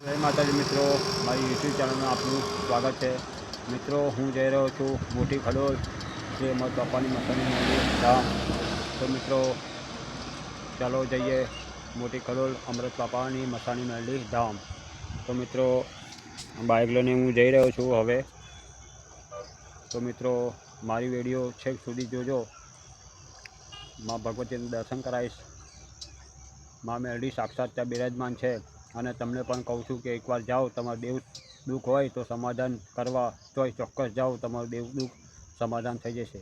જય માતાજી મિત્રો, મારી યુટ્યુબ ચેનલમાં આપનું સ્વાગત છે. મિત્રો, હું જઈ રહ્યો છું મોટી ખડોલ, જે મારા બાપાની માતાની મંદિર ધામ તો મિત્રો, ચાલો જઈએ મોટી ખડોલ અમૃત બાપાની મસાની મેરડી ધામ. તો મિત્રો બાઇક લઈને હું જઈ રહ્યો છું હવે. તો મિત્રો, મારી વીડિયો છેક સુધી જોજો. માં ભગવતીનું દર્શન કરાવીશ. માં મેરડી સાક્ષાત ત્યાં બિરાજમાન છે. અને તમને પણ કહું છું કે એકવાર જાઓ, તમારું દેવ દુઃખ હોય તો સમાધાન કરવા તોય ચોક્કસ જાઓ, તમારું દેવ દુઃખ સમાધાન થઈ જશે.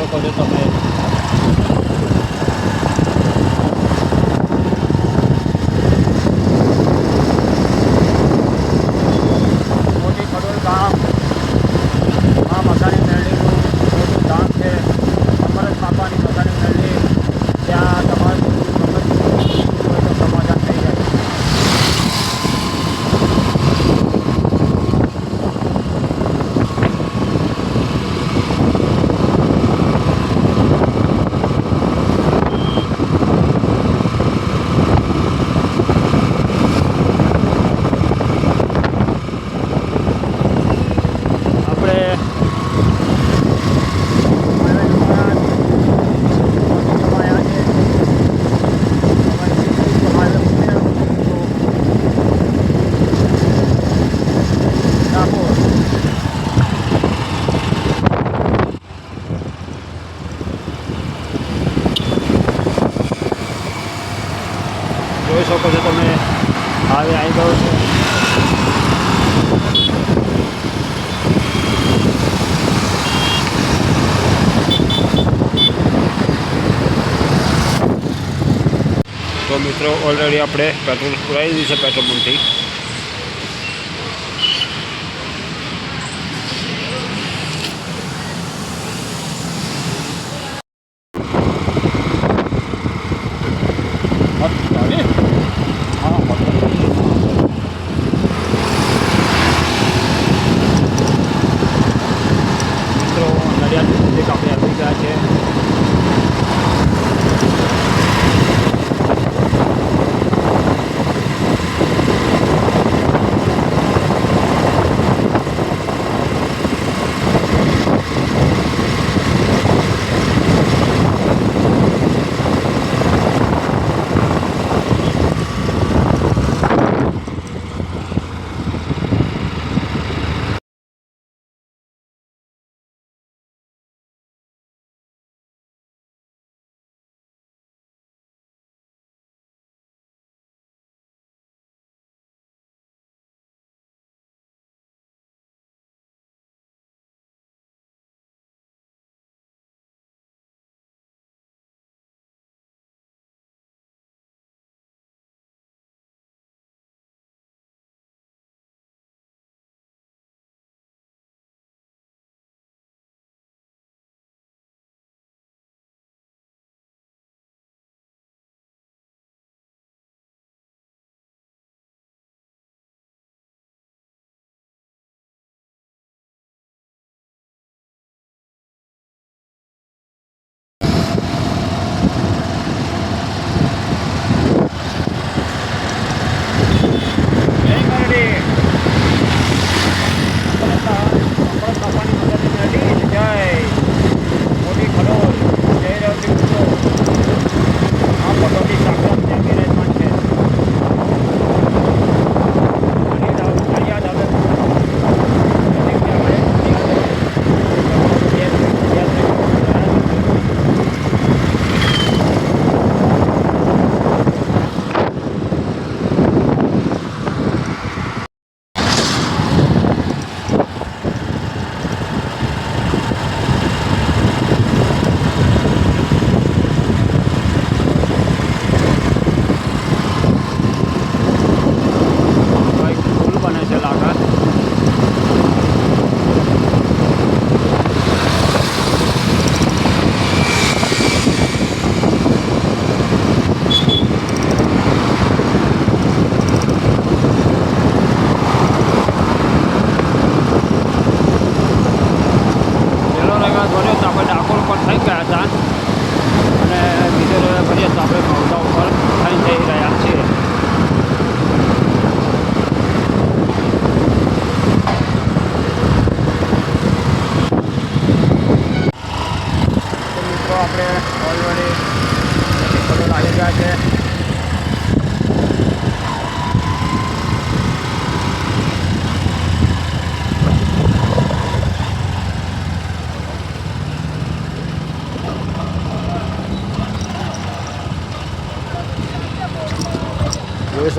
શકો છો તમે મોટી ખડોલ ગામ આ મસાણી મેળવીનું મોટું ધામ છે અમરત બાપાની મસાણી મેળવી ત્યાં તમારું ગમે તેટલું દુઃખ હોય તો સમાધાન થઈ જાય આપણે જોઈ શકો છો તમે હવે આવી ગયો છે તો મિત્રો ઓલરેડી આપણે પેટ્રોલ પુરાવી દીધું છે પેટ્રોલ પંપથી ini. Apa? Apa? Apa?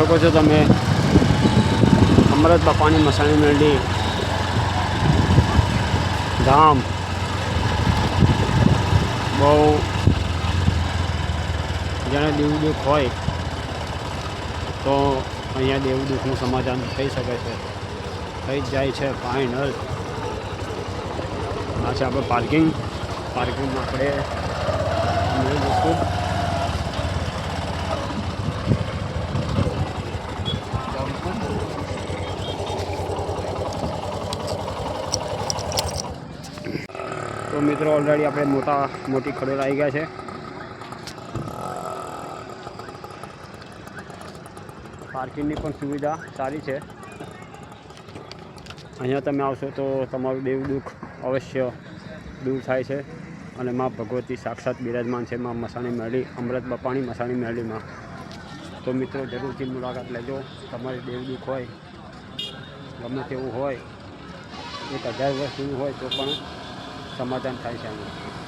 શકો છો તમે. અમરત બાપાની મસાણી મેરડી ધામ. બહુ જેને દેવું દુઃખ હોય, તો અહીંયા દેવદુખનું દુઃખનું સમાધાન થઈ શકે છે. થઈ જ જાય છે ફાઇનલ આ છે આપણે પાર્કિંગ પાર્કિંગમાં આપણે મિત્રો ઓલરેડી આપણે મોટા, મોટી ખડોળ આવી ગયા છે. પાર્કિંગની પણ સુવિધા સારી છે. અહીંયા તમે આવશો તો તમારું દેવ દુઃખ અવશ્ય દૂર થાય છે. અને મા ભગવતી સાક્ષાત બિરાજમાન છે, મા મસાણી મેળી, અમૃત બપાણી મસાણી મહેલીમાં તો મિત્રો, જરૂરથી મુલાકાત લેજો. તમારી દેવ દુઃખ હોય, ગમે તેવું હોય, એક હજાર વર્ષ જૂનું હોય તો પણ સમાધાન થાય છે આનું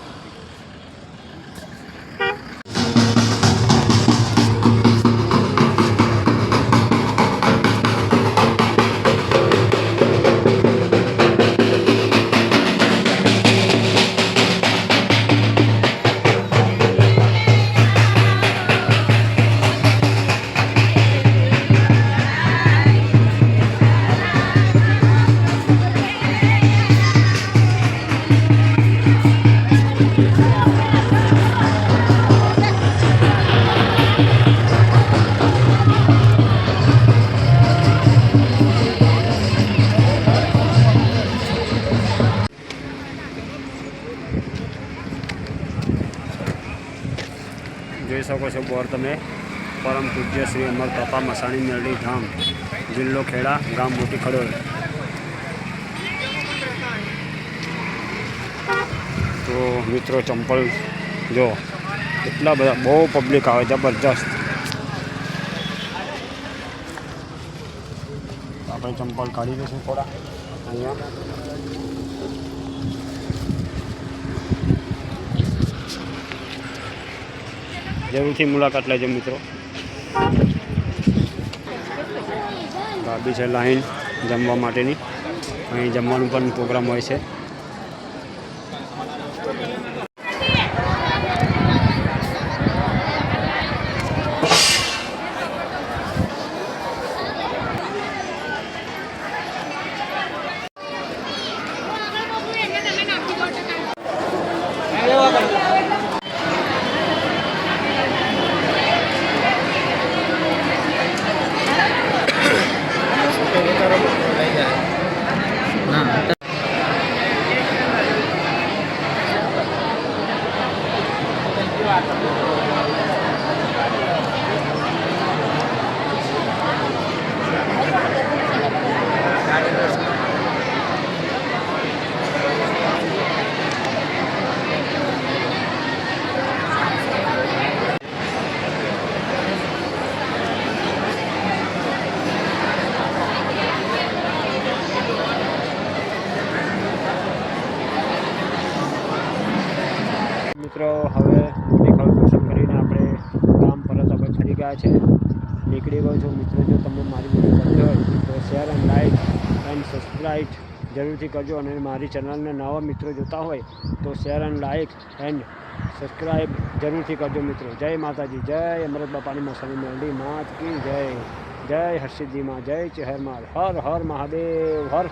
શકો છો બોર તમે પરમ પૂજ્ય શ્રી અમર તપા મસાણી મેરડી ધામ જિલ્લો ખેડા ગામ મોટી ખડોળ તો મિત્રો ચંપલ જો એટલા બધા બહુ પબ્લિક આવે જબરજસ્ત આપણે ચંપલ કાઢી દઈશું થોડા અહીંયા જરૂરથી મુલાકાત લેજો મિત્રો. ભાભી છે લાઈન જમવા માટેની. અહીં જમવાનું પણ પ્રોગ્રામ હોય છે મિત્રો હવે દેખાવ દર્શન કરીને આપણે ગામ પરત આપણે છે. નીકળી ગયો છું. મિત્રો, જો તમને મારી વીડિયો ગમતી હોય, તો share and like and subscribe જરૂરથી કરજો. અને મારી ચેનલને નવા મિત્રો જોતા હોય, તો share and like and subscribe જરૂરથી કરજો મિત્રો. જય માતાજી, જય અમૃત બાપાની મસાલી મેલડી માત કી જય. જય હર્ષિદજીમાં જય ચહેરમાલ હર હર મહાદેવ, હર